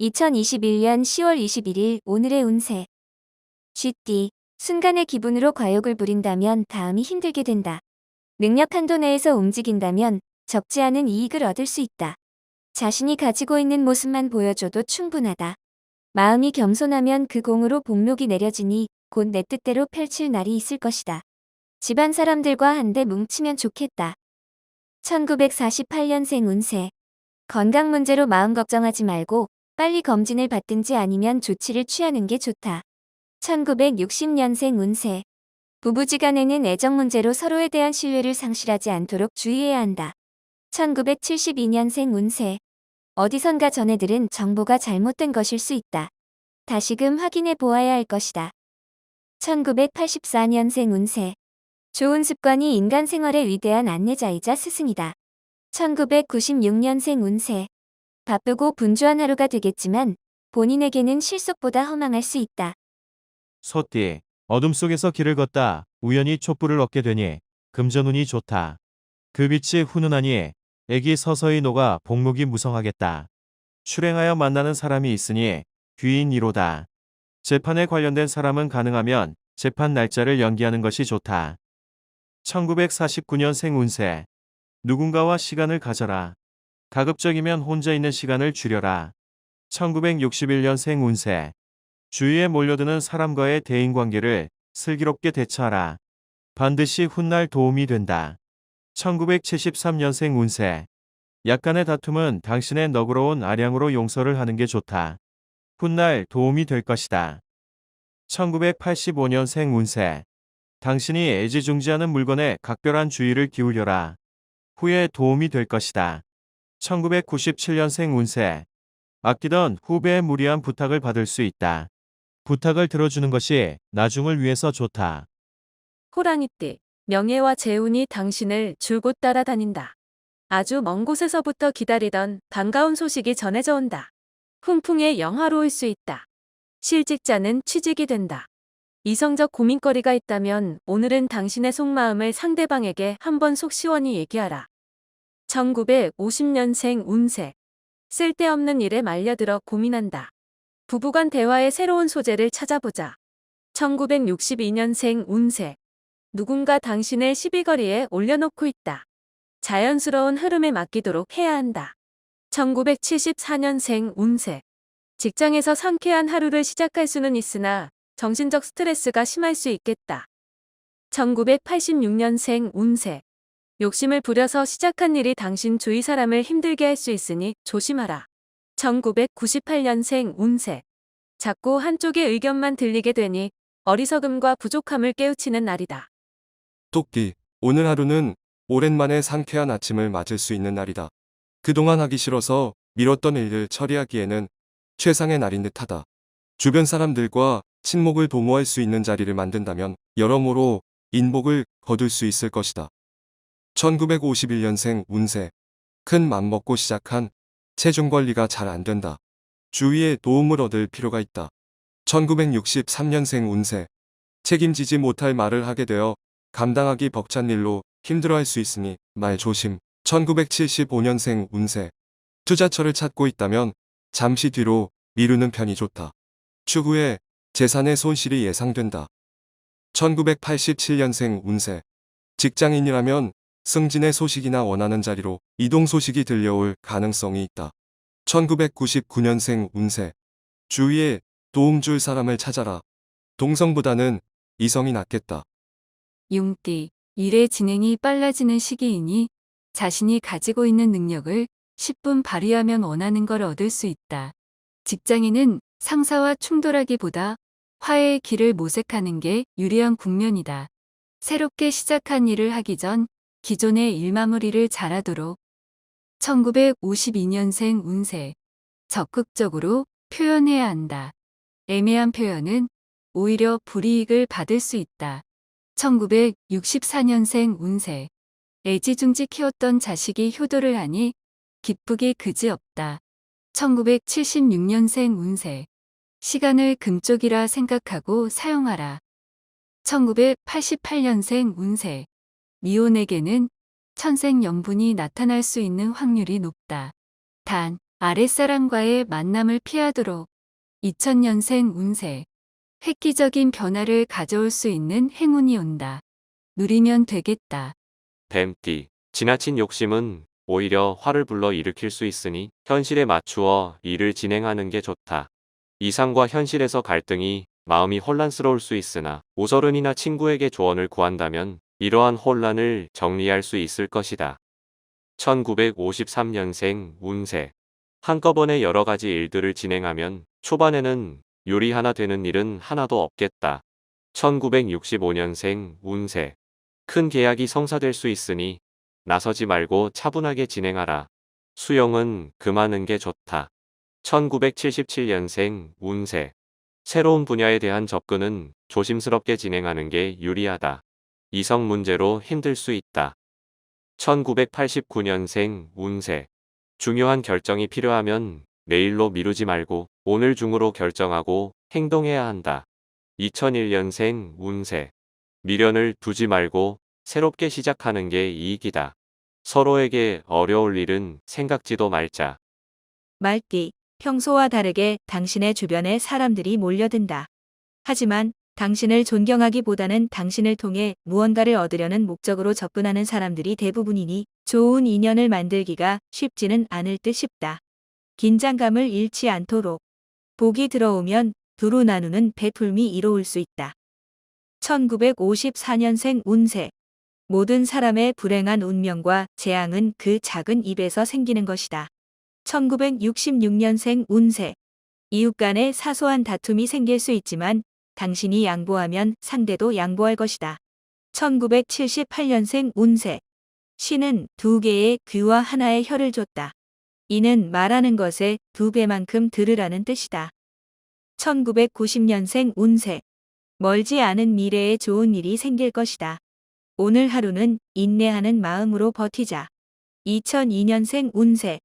2021년 10월 21일 오늘의 운세. 쥐띠. 순간의 기분으로 과욕을 부린다면 다음이 힘들게 된다. 능력 한도 내에서 움직인다면 적지 않은 이익을 얻을 수 있다. 자신이 가지고 있는 모습만 보여줘도 충분하다. 마음이 겸손하면 그 공으로 복록이 내려지니 곧 내 뜻대로 펼칠 날이 있을 것이다. 집안 사람들과 한데 뭉치면 좋겠다. 1948년생 운세. 건강 문제로 마음 걱정하지 말고 빨리 검진을 받든지 아니면 조치를 취하는 게 좋다. 1960년생 운세. 부부지간에는 애정 문제로 서로에 대한 신뢰를 상실하지 않도록 주의해야 한다. 1972년생 운세. 어디선가 전해 들은 정보가 잘못된 것일 수 있다. 다시금 확인해 보아야 할 것이다. 1984년생 운세. 좋은 습관이 인간 생활의 위대한 안내자이자 스승이다. 1996년생 운세. 바쁘고 분주한 하루가 되겠지만 본인에게는 실속보다 허망할 수 있다. 소띠, 어둠 속에서 길을 걷다 우연히 촛불을 얻게 되니 금전운이 좋다. 그 빛이 훈훈하니 액이 서서히 녹아 복목이 무성하겠다. 출행하여 만나는 사람이 있으니 귀인 1호다. 재판에 관련된 사람은 가능하면 재판 날짜를 연기하는 것이 좋다. 1949년생 운세. 누군가와 시간을 가져라. 가급적이면 혼자 있는 시간을 줄여라. 1961년 생 운세. 주위에 몰려드는 사람과의 대인관계를 슬기롭게 대처하라. 반드시 훗날 도움이 된다. 1973년생 운세. 약간의 다툼은 당신의 너그러운 아량으로 용서를 하는 게 좋다. 훗날 도움이 될 것이다. 1985년생 운세. 당신이 애지중지하는 물건에 각별한 주의를 기울여라. 후에 도움이 될 것이다. 1997년생 운세. 아끼던 후배의 무리한 부탁을 받을 수 있다. 부탁을 들어주는 것이 나중을 위해서 좋다. 호랑이띠, 명예와 재운이 당신을 줄곧 따라다닌다. 아주 먼 곳에서부터 기다리던 반가운 소식이 전해져 온다. 훈풍에 영화로울 수 있다. 실직자는 취직이 된다. 이성적 고민거리가 있다면 오늘은 당신의 속마음을 상대방에게 한번 속 시원히 얘기하라. 1950년생 운세. 쓸데없는 일에 말려들어 고민한다. 부부간 대화의 새로운 소재를 찾아보자. 1962년생 운세. 누군가 당신을 시비거리에 올려놓고 있다. 자연스러운 흐름에 맡기도록 해야 한다. 1974년생 운세. 직장에서 상쾌한 하루를 시작할 수는 있으나 정신적 스트레스가 심할 수 있겠다. 1986년생 운세. 욕심을 부려서 시작한 일이 당신 주위 사람을 힘들게 할 수 있으니 조심하라. 1998년생 운세. 자꾸 한쪽의 의견만 들리게 되니 어리석음과 부족함을 깨우치는 날이다. 토끼, 오늘 하루는 오랜만에 상쾌한 아침을 맞을 수 있는 날이다. 그동안 하기 싫어서 미뤘던 일을 처리하기에는 최상의 날인 듯하다. 주변 사람들과 친목을 도모할 수 있는 자리를 만든다면 여러모로 인복을 거둘 수 있을 것이다. 1951년생 운세. 큰 맘먹고 시작한 체중 관리가 잘 안 된다. 주위에 도움을 얻을 필요가 있다. 1963년생 운세. 책임지지 못할 말을 하게 되어 감당하기 벅찬 일로 힘들어할 수 있으니 말 조심. 1975년생 운세. 투자처를 찾고 있다면 잠시 뒤로 미루는 편이 좋다. 추후에 재산의 손실이 예상된다. 1987년생 운세. 직장인이라면 승진의 소식이나 원하는 자리로 이동 소식이 들려올 가능성이 있다. 1999년생 운세. 주위에 도움 줄 사람을 찾아라. 동성보다는 이성이 낫겠다. 용띠, 일의 진행이 빨라지는 시기이니 자신이 가지고 있는 능력을 10분 발휘하면 원하는 걸 얻을 수 있다. 직장인은 상사와 충돌하기보다 화해의 길을 모색하는 게 유리한 국면이다. 새롭게 시작한 일을 하기 전 기존의 일 마무리를 잘하도록 1952년생 운세 적극적으로 표현해야 한다. 애매한 표현은 오히려 불이익을 받을 수 있다. 1964년생 운세 애지중지 키웠던 자식이 효도를 하니 기쁘기 그지없다. 1976년생 운세 시간을 금쪽이라 생각하고 사용하라. 1988년생 운세 미혼에게는 천생연분이 나타날 수 있는 확률이 높다. 단, 아랫사람과의 만남을 피하도록 2000년생 운세. 획기적인 변화를 가져올 수 있는 행운이 온다. 누리면 되겠다. 뱀띠. 지나친 욕심은 오히려 화를 불러 일으킬 수 있으니 현실에 맞추어 일을 진행하는 게 좋다. 이상과 현실에서 갈등이 마음이 혼란스러울 수 있으나 오서른이나 친구에게 조언을 구한다면 이러한 혼란을 정리할 수 있을 것이다. 1953년생 운세. 한꺼번에 여러 가지 일들을 진행하면 초반에는 요리 하나 되는 일은 하나도 없겠다. 1965년생 운세. 큰 계약이 성사될 수 있으니 나서지 말고 차분하게 진행하라. 수영은 그만한 게 좋다. 1977년생 운세. 새로운 분야에 대한 접근은 조심스럽게 진행하는 게 유리하다. 이성 문제로 힘들 수 있다. 1989년생 운세. 중요한 결정이 필요하면 내일로 미루지 말고 오늘 중으로 결정하고 행동해야 한다. 2001년생 운세. 미련을 두지 말고 새롭게 시작하는 게 이익이다. 서로에게 어려울 일은 생각지도 말자. 말띠, 평소와 다르게 당신의 주변에 사람들이 몰려든다. 하지만 당신을 존경하기보다는 당신을 통해 무언가를 얻으려는 목적으로 접근하는 사람들이 대부분이니 좋은 인연을 만들기가 쉽지는 않을 듯 싶다. 긴장감을 잃지 않도록. 복이 들어오면 두루 나누는 베풀미 이로울 수 있다. 1954년생 운세. 모든 사람의 불행한 운명과 재앙은 그 작은 입에서 생기는 것이다. 1966년생 운세. 이웃 간의 사소한 다툼이 생길 수 있지만 당신이 양보하면 상대도 양보할 것이다. 1978년생 운세. 신은 두 개의 귀와 하나의 혀를 줬다. 이는 말하는 것에 두 배만큼 들으라는 뜻이다. 1990년생 운세. 멀지 않은 미래에 좋은 일이 생길 것이다. 오늘 하루는 인내하는 마음으로 버티자. 2002년생 운세.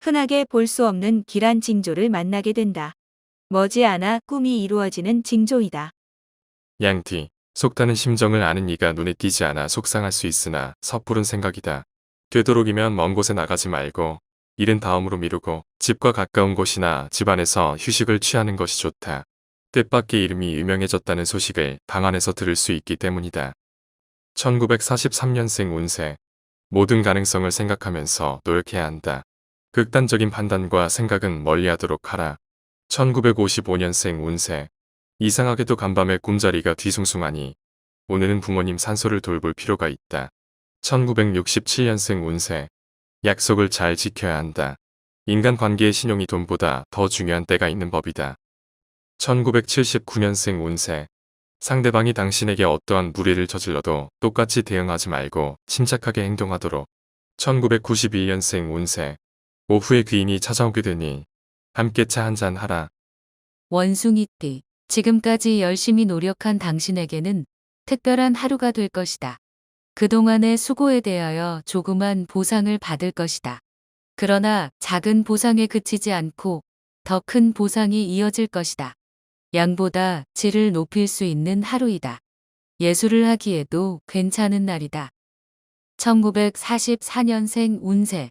흔하게 볼 수 없는 길한 징조를 만나게 된다. 머지않아 꿈이 이루어지는 징조이다. 양티, 속다는 심정을 아는 이가 눈에 띄지 않아 속상할 수 있으나 섣부른 생각이다. 되도록이면 먼 곳에 나가지 말고 일은 다음으로 미루고 집과 가까운 곳이나 집안에서 휴식을 취하는 것이 좋다. 뜻밖의 이름이 유명해졌다는 소식을 방 안에서 들을 수 있기 때문이다. 1943년생 운세. 모든 가능성을 생각하면서 노력해야 한다. 극단적인 판단과 생각은 멀리하도록 하라. 1955년생 운세. 이상하게도 간밤에 꿈자리가 뒤숭숭하니 오늘은 부모님 산소를 돌볼 필요가 있다. 1967년생 운세. 약속을 잘 지켜야 한다. 인간 관계의 신용이 돈보다 더 중요한 때가 있는 법이다. 1979년생 운세. 상대방이 당신에게 어떠한 무리를 저질러도 똑같이 대응하지 말고 침착하게 행동하도록. 1991년생 운세. 오후에 귀인이 찾아오게 되니 함께 차 한잔 하라. 원숭이띠. 지금까지 열심히 노력한 당신에게는 특별한 하루가 될 것이다. 그동안의 수고에 대하여 조그만 보상을 받을 것이다. 그러나 작은 보상에 그치지 않고 더 큰 보상이 이어질 것이다. 양보다 질을 높일 수 있는 하루이다. 예술을 하기에도 괜찮은 날이다. 1944년생 운세.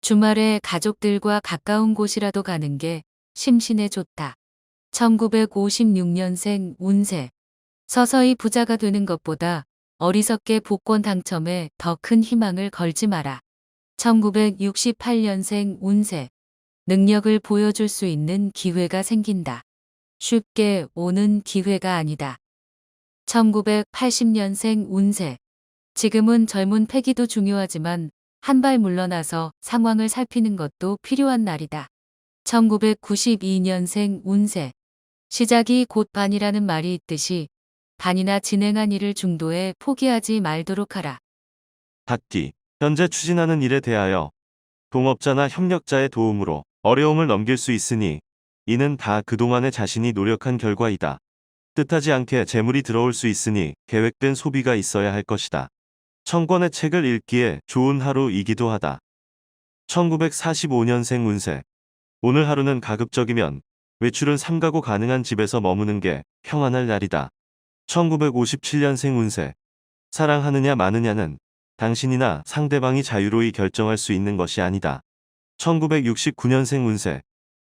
주말에 가족들과 가까운 곳이라도 가는 게 심신에 좋다. 1956년생 운세. 서서히 부자가 되는 것보다 어리석게 복권 당첨에 더 큰 희망을 걸지 마라. 1968년생 운세. 능력을 보여줄 수 있는 기회가 생긴다. 쉽게 오는 기회가 아니다. 1980년생 운세. 지금은 젊은 패기도 중요하지만 한 발 물러나서 상황을 살피는 것도 필요한 날이다. 1992년생 운세. 시작이 곧 반이라는 말이 있듯이 반이나 진행한 일을 중도에 포기하지 말도록 하라. 닭띠. 현재 추진하는 일에 대하여 동업자나 협력자의 도움으로 어려움을 넘길 수 있으니 이는 다 그동안에 자신이 노력한 결과이다. 뜻하지 않게 재물이 들어올 수 있으니 계획된 소비가 있어야 할 것이다. 천권의 책을 읽기에 좋은 하루이기도 하다. 1945년생 운세. 오늘 하루는 가급적이면 외출은 삼가고 가능한 집에서 머무는 게 평안할 날이다. 1957년생 운세. 사랑하느냐 마느냐는 당신이나 상대방이 자유로이 결정할 수 있는 것이 아니다. 1969년생 운세.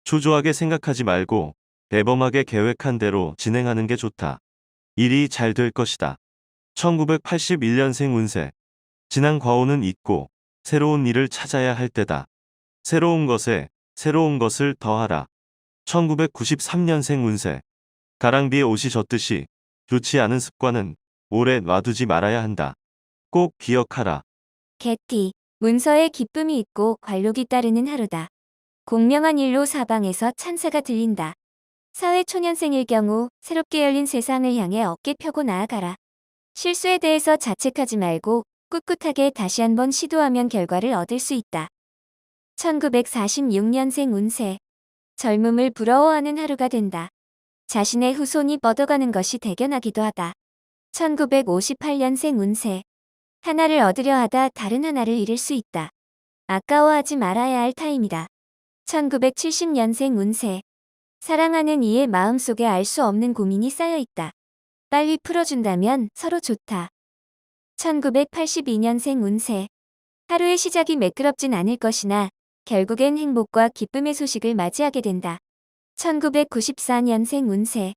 초조하게 생각하지 말고 대범하게 계획한 대로 진행하는 게 좋다. 일이 잘 될 것이다. 1981년생 운세. 지난 과오는 잊고 새로운 일을 찾아야 할 때다. 새로운 것에 새로운 것을 더하라. 1993년생 운세. 가랑비에 옷이 젖듯이 좋지 않은 습관은 오래 놔두지 말아야 한다. 꼭 기억하라. 개띠, 문서에 기쁨이 있고 관록이 따르는 하루다. 공명한 일로 사방에서 찬사가 들린다. 사회 초년생일 경우 새롭게 열린 세상을 향해 어깨 펴고 나아가라. 실수에 대해서 자책하지 말고 꿋꿋하게 다시 한번 시도하면 결과를 얻을 수 있다. 1946년생 운세. 젊음을 부러워하는 하루가 된다. 자신의 후손이 뻗어가는 것이 대견하기도 하다. 1958년생 운세. 하나를 얻으려 하다 다른 하나를 잃을 수 있다. 아까워하지 말아야 할 타임이다. 1970년생 운세. 사랑하는 이의 마음속에 알 수 없는 고민이 쌓여 있다. 빨리 풀어준다면 서로 좋다. 1982년생 운세. 하루의 시작이 매끄럽진 않을 것이나 결국엔 행복과 기쁨의 소식을 맞이하게 된다. 1994년생 운세.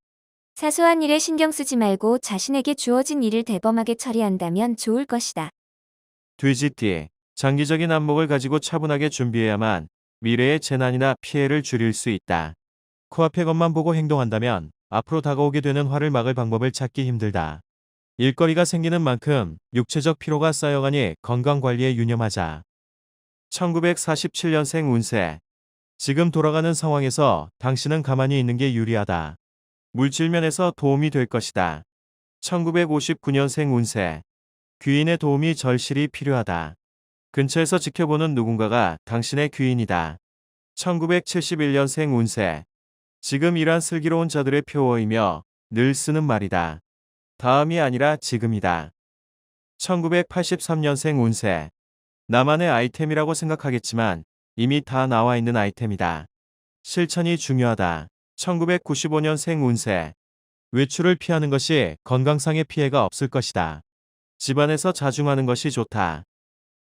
사소한 일에 신경 쓰지 말고 자신에게 주어진 일을 대범하게 처리한다면 좋을 것이다. 돼지띠. 장기적인 안목을 가지고 차분하게 준비해야만 미래의 재난이나 피해를 줄일 수 있다. 코앞의 것만 보고 행동한다면 앞으로 다가오게 되는 화를 막을 방법을 찾기 힘들다. 일거리가 생기는 만큼 육체적 피로가 쌓여가니 건강관리에 유념하자. 1947년생 운세. 지금 돌아가는 상황에서 당신은 가만히 있는 게 유리하다. 물질면에서 도움이 될 것이다. 1959년생 운세. 귀인의 도움이 절실히 필요하다. 근처에서 지켜보는 누군가가 당신의 귀인이다. 1971년생 운세. 지금 이란 슬기로운 자들의 표어이며 늘 쓰는 말이다. 다음이 아니라 지금이다. 1983년생 운세. 나만의 아이템이라고 생각하겠지만 이미 다 나와 있는 아이템이다. 실천이 중요하다. 1995년생 운세. 외출을 피하는 것이 건강상의 피해가 없을 것이다. 집안에서 자중하는 것이 좋다.